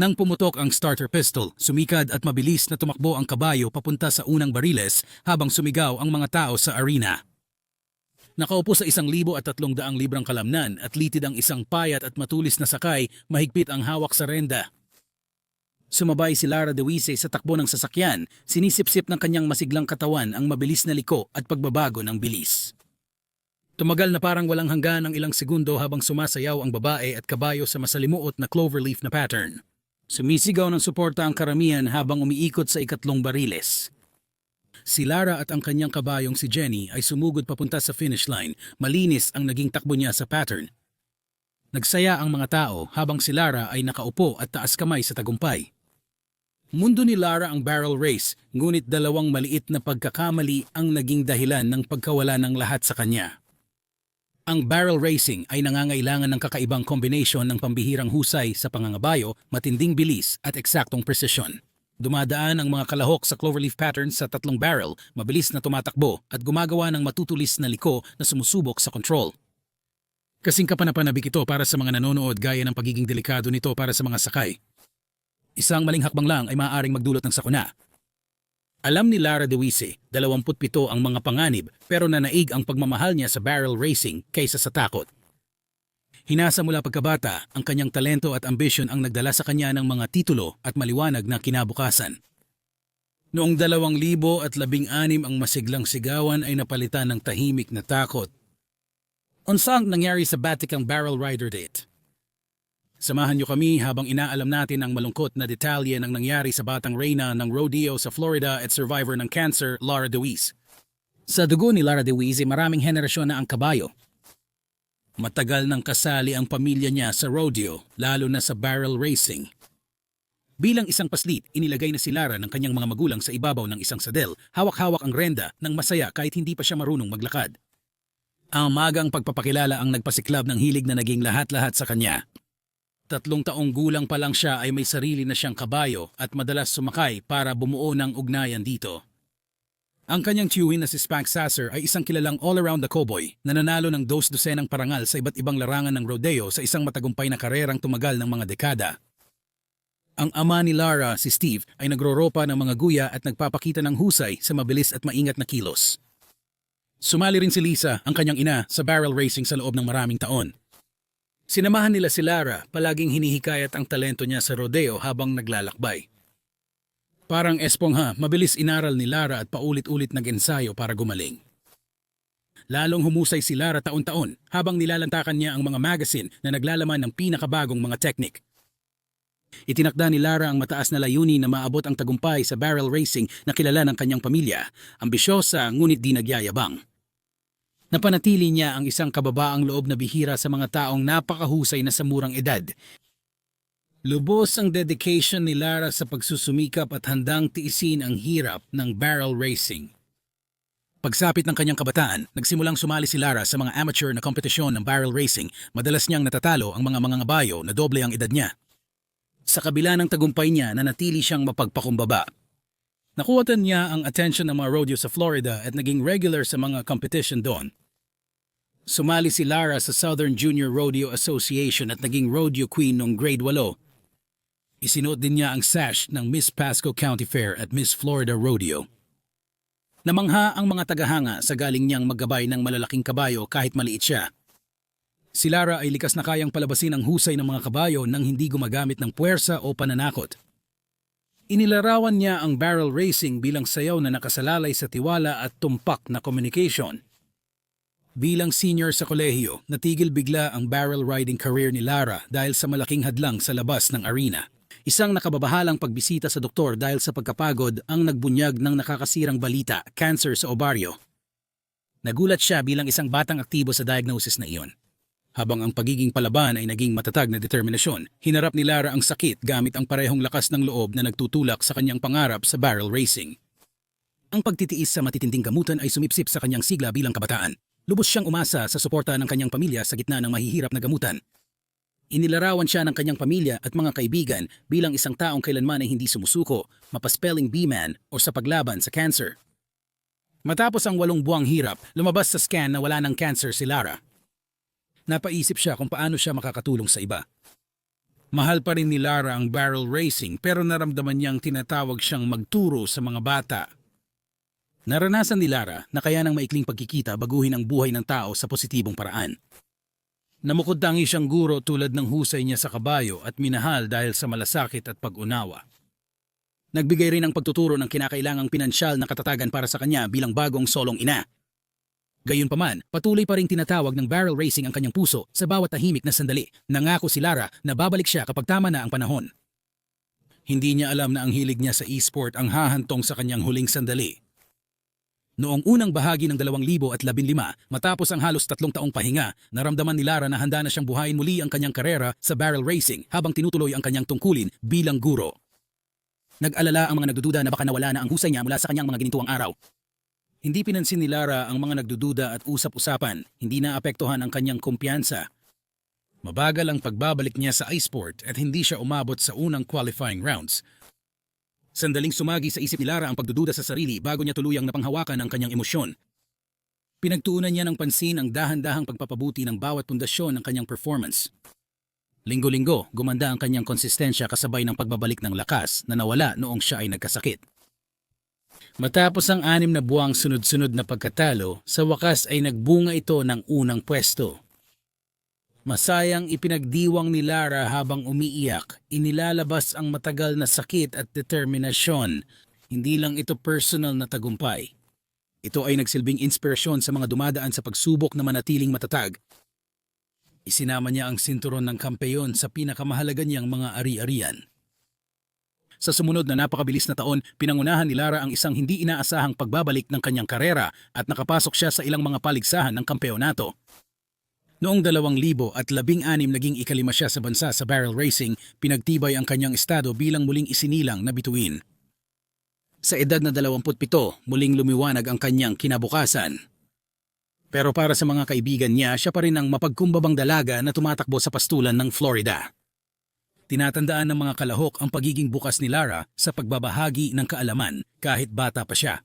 Nang pumutok ang starter pistol, sumikad at mabilis na tumakbo ang kabayo papunta sa unang bariles habang sumigaw ang mga tao sa arena. Nakaupo sa isang libo at tatlong daang librang kalamnan at litid ang isang payat at matulis na sakay, mahigpit ang hawak sa renda. Sumabay si Lara Dewice sa takbo ng sasakyan, sinisip-sip ng kanyang masiglang katawan ang mabilis na liko at pagbabago ng bilis. Tumagal na parang walang hanggan ang ilang segundo habang sumasayaw ang babae at kabayo sa masalimuot na cloverleaf na pattern. Sumisigaw ng suporta ang karamihan habang umiikot sa ikatlong bariles. Si Lara at ang kanyang kabayong si Jenny ay sumugod papunta sa finish line. Malinis ang naging takbo niya sa pattern. Nagsaya ang mga tao habang si Lara ay nakaupo at taas kamay sa tagumpay. Mundo ni Lara ang barrel race, ngunit dalawang maliit na pagkakamali ang naging dahilan ng pagkawala ng lahat sa kanya. Ang barrel racing ay nangangailangan ng kakaibang kombinasyon ng pambihirang husay sa pangangabayo, matinding bilis at eksaktong presisyon. Dumadaan ang mga kalahok sa cloverleaf patterns sa tatlong barrel, mabilis na tumatakbo at gumagawa ng matutulis na liko na sumusubok sa control. Kasing kapanapanabik ito para sa mga nanonood gaya ng pagiging delikado nito para sa mga sakay. Isang maling hakbang lang ay maaaring magdulot ng sakuna. Alam ni Lara Dewice, 27 ang mga panganib pero nanaig ang pagmamahal niya sa barrel racing kaysa sa takot. Hinasa mula pagkabata, ang kanyang talento at ambisyon ang nagdala sa kanya ng mga titulo at maliwanag na kinabukasan. Noong 2016 ang masiglang sigawan ay napalitan ng tahimik na takot. Unsa ang nangyari sa Batikang Barrel Rider Date? Samahan niyo kami habang inaalam natin ang malungkot na detalye ng nangyari sa batang reyna ng rodeo sa Florida at survivor ng cancer, Lara Deweese. Sa dugo ni Lara Deweese, maraming henerasyon na ang kabayo. Matagal nang kasali ang pamilya niya sa rodeo, lalo na sa barrel racing. Bilang isang paslit, inilagay na si Lara ng kanyang mga magulang sa ibabaw ng isang sadel, hawak-hawak ang renda ng masaya kahit hindi pa siya marunong maglakad. Ang magang pagpapakilala ang nagpasiklab ng hilig na naging lahat-lahat sa kanya. Tatlong taong gulang pa lang siya ay may sarili na siyang kabayo at madalas sumakay para bumuo ng ugnayan dito. Ang kanyang tiyuhin na si Spank Sasser ay isang kilalang all-around the cowboy na nanalo ng dos-dosenang parangal sa iba't ibang larangan ng rodeo sa isang matagumpay na karerang tumagal ng mga dekada. Ang ama ni Lara, si Steve, ay nagroropa ng mga guya at nagpapakita ng husay sa mabilis at maingat na kilos. Sumali rin si Lisa, ang kanyang ina, sa barrel racing sa loob ng maraming taon. Sinamahan nila si Lara, palaging hinihikayat ang talento niya sa rodeo habang naglalakbay. Parang espongha, mabilis inaral ni Lara at paulit-ulit nag-ensayo para gumaling. Lalong humusay si Lara taon-taon habang nilalantakan niya ang mga magazine na naglalaman ng pinakabagong mga teknik. Itinakda ni Lara ang mataas na layunin na maabot ang tagumpay sa barrel racing na kilala ng kanyang pamilya, ambisyosa ngunit di nagyayabang. Napanatili niya ang isang kababaang loob na bihira sa mga taong napakahusay na sa murang edad. Lubos ang dedication ni Lara sa pagsusumikap at handang tiisin ang hirap ng barrel racing. Pagsapit ng kanyang kabataan, nagsimulang sumali si Lara sa mga amateur na kompetisyon ng barrel racing, madalas niyang natatalo ang mga mangangabayo na doble ang edad niya. Sa kabila ng tagumpay niya, nanatili siyang mapagpakumbaba. Nakuwatan niya ang attention ng mga rodeo sa Florida at naging regular sa mga competition doon. Sumali si Lara sa Southern Junior Rodeo Association at naging rodeo queen noong grade 8. Isinuot din niya ang sash ng Miss Pasco County Fair at Miss Florida Rodeo. Namangha ang mga tagahanga sa galing niyang maggabay ng malalaking kabayo kahit maliit siya. Si Lara ay likas na kayang palabasin ang husay ng mga kabayo nang hindi gumagamit ng puwersa o pananakot. Inilarawan niya ang barrel racing bilang sayaw na nakasalalay sa tiwala at tumpak na communication. Bilang senior sa kolehiyo, natigil bigla ang barrel riding career ni Lara dahil sa malaking hadlang sa labas ng arena. Isang nakababahalang pagbisita sa doktor dahil sa pagkapagod ang nagbunyag ng nakakasirang balita, cancer sa ovaryo. Nagulat siya bilang isang batang aktibo sa diagnosis na iyon. Habang ang pagiging palaban ay naging matatag na determinasyon, hinarap ni Lara ang sakit gamit ang parehong lakas ng loob na nagtutulak sa kanyang pangarap sa barrel racing. Ang pagtitiis sa matitinding gamutan ay sumipsip sa kanyang sigla bilang kabataan. Lubos siyang umasa sa suporta ng kanyang pamilya sa gitna ng mahihirap na gamutan. Inilarawan siya ng kanyang pamilya at mga kaibigan bilang isang taong kailanman ay hindi sumusuko, mapaspeling B-man o sa paglaban sa cancer. Matapos ang walong buwang hirap, lumabas sa scan na wala ng cancer si Lara. Napaisip siya kung paano siya makakatulong sa iba. Mahal pa rin ni Lara ang barrel racing pero naramdaman niyang tinatawag siyang magturo sa mga bata. Naranasan ni Lara na kaya ng maikling pagkikita baguhin ang buhay ng tao sa positibong paraan. Namukod tangi siyang guro tulad ng husay niya sa kabayo at minahal dahil sa malasakit at pag-unawa. Nagbigay rin ng pagtuturo ng kinakailangang pinansyal na katatagan para sa kanya bilang bagong solong ina. Gayunpaman, patuloy pa ring tinatawag ng barrel racing ang kanyang puso sa bawat tahimik na sandali. Nangako si Lara na babalik siya kapag tama na ang panahon. Hindi niya alam na ang hilig niya sa e-sport ang hahantong sa kanyang huling sandali. Noong unang bahagi ng 2015, matapos ang halos tatlong taong pahinga, naramdaman ni Lara na handa na siyang buhayin muli ang kanyang karera sa barrel racing habang tinutuloy ang kanyang tungkulin bilang guro. Nag-alala ang mga nagdududa na baka nawala na ang husay niya mula sa kanyang mga ginintuang araw. Hindi pinansin ni Lara ang mga nagdududa at usap-usapan, hindi naapektuhan ang kanyang kumpiyansa. Mabagal ang pagbabalik niya sa iSport at hindi siya umabot sa unang qualifying rounds. Sandaling sumagi sa isip ni Lara ang pagdududa sa sarili bago niya tuluyang napanghawakan ang kanyang emosyon. Pinagtuunan niya ng pansin ang dahan-dahang pagpapabuti ng bawat pundasyon ng kanyang performance. Linggo-linggo, gumanda ang kanyang konsistensya kasabay ng pagbabalik ng lakas na nawala noong siya ay nagkasakit. Matapos ang anim na buwang sunod-sunod na pagkatalo, sa wakas ay nagbunga ito ng unang pwesto. Masayang ipinagdiwang ni Lara habang umiiyak, inilalabas ang matagal na sakit at determinasyon. Hindi lang ito personal na tagumpay. Ito ay nagsilbing inspirasyon sa mga dumadaan sa pagsubok na manatiling matatag. Isinama niya ang sinturon ng kampeyon sa pinakamahalaga niyang mga ari-arian. Sa sumunod na napakabilis na taon, pinangunahan ni Lara ang isang hindi inaasahang pagbabalik ng kanyang karera at nakapasok siya sa ilang mga paligsahan ng kampeonato. Noong 2016 naging ikalima siya sa bansa sa barrel racing, pinagtibay ang kanyang estado bilang muling isinilang na bituin. Sa edad na 27, muling lumiwanag ang kanyang kinabukasan. Pero para sa mga kaibigan niya, siya pa rin ang mapagkumbabang dalaga na tumatakbo sa pastulan ng Florida. Tinatandaan ng mga kalahok ang pagiging bukas ni Lara sa pagbabahagi ng kaalaman kahit bata pa siya.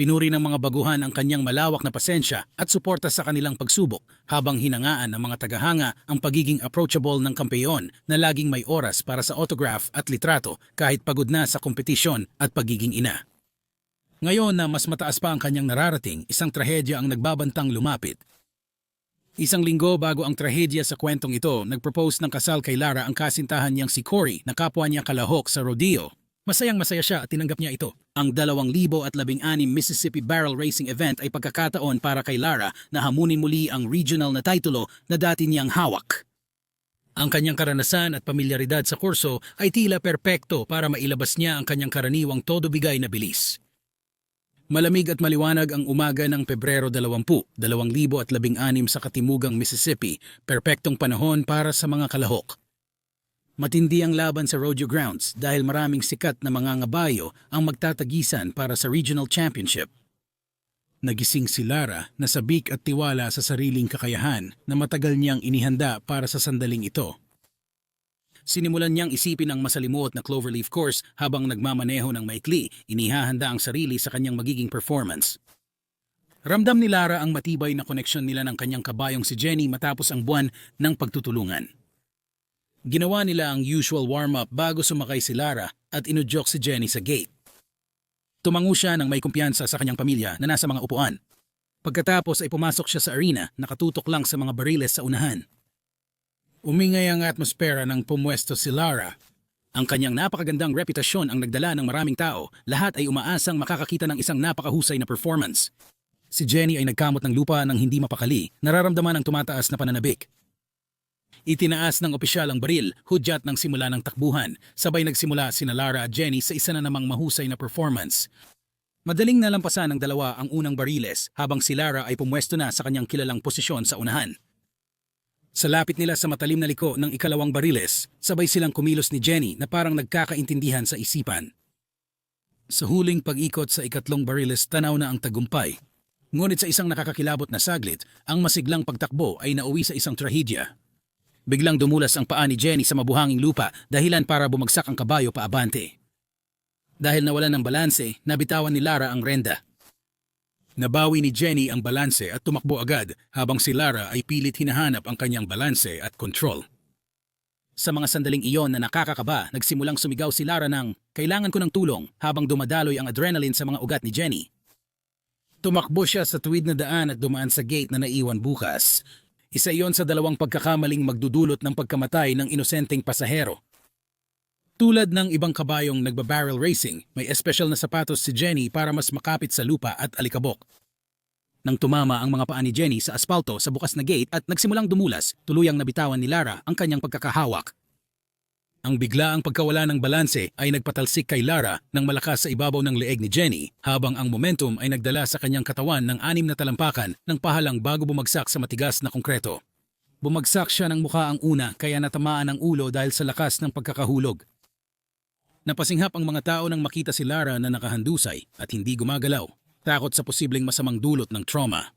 Pinuri ng mga baguhan ang kanyang malawak na pasensya at suporta sa kanilang pagsubok habang hinangaan ng mga tagahanga ang pagiging approachable ng kampeyon na laging may oras para sa autograph at litrato kahit pagod na sa kompetisyon at pagiging ina. Ngayon na mas mataas pa ang kanyang nararating, isang trahedya ang nagbabantang lumapit Isang linggo bago ang trahedya sa kwentong ito, nagpropose ng kasal kay Lara ang kasintahan niyang si Cory na kapwa niya kalahok sa rodeo. Masayang masaya siya at tinanggap niya ito. Ang 2016 Mississippi Barrel Racing Event ay pagkakataon para kay Lara na hamunin muli ang regional na titulo na dati niyang hawak. Ang kanyang karanasan at pamilyaridad sa kurso ay tila perpekto para mailabas niya ang kanyang karaniwang todo bigay na bilis. Malamig at maliwanag ang umaga ng Pebrero 20, 2016 sa Katimugang Mississippi, perpektong panahon para sa mga kalahok. Matindi ang laban sa rodeo grounds dahil maraming sikat na mga ngabayo ang magtatagisan para sa regional championship. Nagising si Lara na sabik at tiwala sa sariling kakayahan na matagal niyang inihanda para sa sandaling ito. Sinimulan niyang isipin ang masalimuot na Cloverleaf course habang nagmamaneho ng maikli, inihahanda ang sarili sa kanyang magiging performance. Ramdam ni Lara ang matibay na koneksyon nila ng kanyang kabayong si Jenny matapos ang buwan ng pagtutulungan. Ginawa nila ang usual warm-up bago sumakay si Lara at inudyok si Jenny sa gate. Tumango siya ng may kumpiyansa sa kanyang pamilya na nasa mga upuan. Pagkatapos ay pumasok siya sa arena, nakatutok lang sa mga bariles sa unahan. Umingay ang atmosfera ng pumwesto si Lara. Ang kanyang napakagandang reputasyon ang nagdala ng maraming tao, lahat ay umaasang makakakita ng isang napakahusay na performance. Si Jenny ay nagkamot ng lupa ng hindi mapakali, nararamdaman ang tumataas na pananabik. Itinaas ng opisyal ang baril, hudyat ng simula ng takbuhan, sabay nagsimula sina Lara at Jenny sa isa na namang mahusay na performance. Madaling nalampasan ng dalawa ang unang bariles habang si Lara ay pumwesto na sa kanyang kilalang posisyon sa unahan. Sa lapit nila sa matalim na liko ng ikalawang bariles, sabay silang kumilos ni Jenny na parang nagkakaintindihan sa isipan. Sa huling pag-ikot sa ikatlong bariles tanaw na ang tagumpay. Ngunit sa isang nakakakilabot na saglit, ang masiglang pagtakbo ay nauwi sa isang trahedya. Biglang dumulas ang paa ni Jenny sa mabuhanging lupa dahilan para bumagsak ang kabayo paabante. Dahil nawalan ng balanse, nabitawan ni Lara ang renda. Nabawi ni Jenny ang balanse at tumakbo agad habang si Lara ay pilit hinahanap ang kanyang balanse at kontrol. Sa mga sandaling iyon na nakakakaba, nagsimulang sumigaw si Lara ng kailangan ko ng tulong habang dumadaloy ang adrenaline sa mga ugat ni Jenny. Tumakbo siya sa tuwid na daan at dumaan sa gate na naiwan bukas. Isa iyon sa dalawang pagkakamaling magdudulot ng pagkamatay ng inosenteng pasahero. Tulad ng ibang kabayong nagba-barrel racing, may espesyal na sapatos si Jenny para mas makapit sa lupa at alikabok. Nang tumama ang mga paa ni Jenny sa asfalto sa bukas na gate at nagsimulang dumulas, tuluyang nabitawan ni Lara ang kanyang pagkakahawak. Ang biglaang pagkawala ng balanse ay nagpatalsik kay Lara ng malakas sa ibabaw ng leeg ni Jenny habang ang momentum ay nagdala sa kanyang katawan ng anim na talampakan ng pahalang bago bumagsak sa matigas na konkreto. Bumagsak siya ng mukha ang una kaya natamaan ang ulo dahil sa lakas ng pagkakahulog. Napasinghap ang mga tao nang makita si Lara na nakahandusay at hindi gumagalaw, takot sa posibleng masamang dulot ng trauma.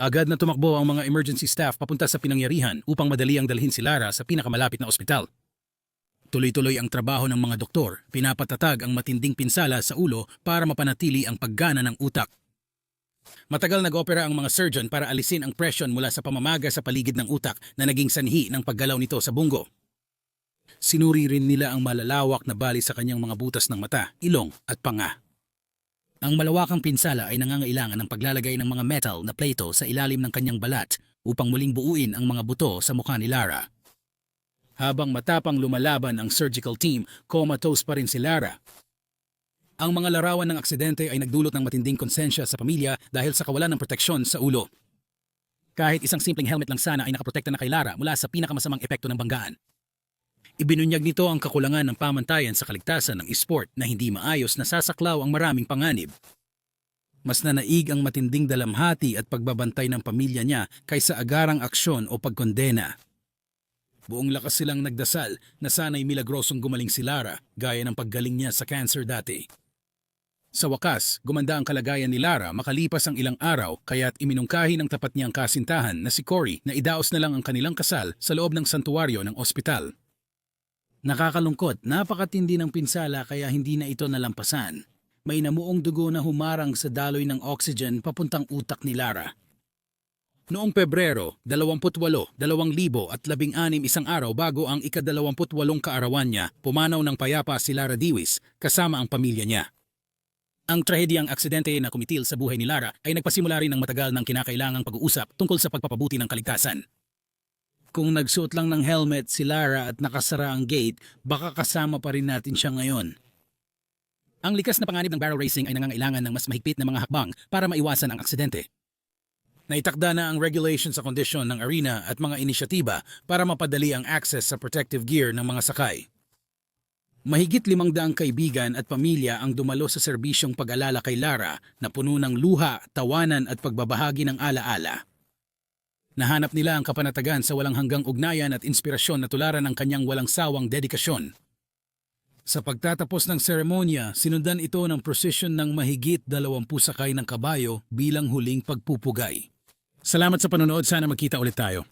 Agad na tumakbo ang mga emergency staff papunta sa pinangyarihan upang madali ang dalhin si Lara sa pinakamalapit na ospital. Tuloy-tuloy ang trabaho ng mga doktor, pinapatatag ang matinding pinsala sa ulo para mapanatili ang paggana ng utak. Matagal nag-opera ang mga surgeon para alisin ang presyon mula sa pamamaga sa paligid ng utak na naging sanhi ng paggalaw nito sa bunggo. Sinuri rin nila ang malalawak na bali sa kanyang mga butas ng mata, ilong at panga. Ang malawakang pinsala ay nangangailangan ng paglalagay ng mga metal na plato sa ilalim ng kanyang balat upang muling buuin ang mga buto sa mukha ni Lara. Habang matapang lumalaban ang surgical team, comatose pa rin si Lara. Ang mga larawan ng aksidente ay nagdulot ng matinding konsensya sa pamilya dahil sa kawalan ng proteksyon sa ulo. Kahit isang simpleng helmet lang sana ay nakaprotekta na kay Lara mula sa pinakamasamang epekto ng banggaan. Ibinunyag nito ang kakulangan ng pamantayan sa kaligtasan ng esport na hindi maayos na sasaklaw ang maraming panganib. Mas nanaig ang matinding dalamhati at pagbabantay ng pamilya niya kaysa agarang aksyon o pagkondena. Buong lakas silang nagdasal na sana'y milagrosong gumaling si Lara gaya ng paggaling niya sa cancer dati. Sa wakas, gumanda ang kalagayan ni Lara makalipas ang ilang araw kaya't iminungkahi ng tapat niyang kasintahan na si Cory na idaos na lang ang kanilang kasal sa loob ng santuwaryo ng ospital. Nakakalungkot, napakatindi ng pinsala kaya hindi na ito nalampasan. May namuong dugo na humarang sa daloy ng oxygen papuntang utak ni Lara. Noong Pebrero, 28, 2016 isang araw bago ang ika-28 kaarawan niya, pumanaw ng payapa si Lara Diwis kasama ang pamilya niya. Ang trahedyang aksidente na kumitil sa buhay ni Lara ay nagpasimula rin ng matagal ng kinakailangang pag-uusap tungkol sa pagpapabuti ng kaligtasan. Kung nagsuot lang ng helmet si Lara at nakasara ang gate, baka kasama pa rin natin siya ngayon. Ang likas na panganib ng barrel racing ay nangangailangan ng mas mahigpit na mga hakbang para maiwasan ang aksidente. Naitakda na ang regulation sa kondisyon ng arena at mga inisyatiba para mapadali ang access sa protective gear ng mga sakay. Mahigit limang daang kaibigan at pamilya ang dumalo sa serbisyong pag-alala kay Lara na puno ng luha, tawanan at pagbabahagi ng alaala. Nahanap nila ang kapanatagan sa walang hanggang ugnayan at inspirasyon na tularan ng kanyang walang sawang dedikasyon. Sa pagtatapos ng seremonya, sinundan ito ng prosesyon ng mahigit 20 sakay ng kabayo bilang huling pagpupugay. Salamat sa panonood, sana magkita ulit tayo.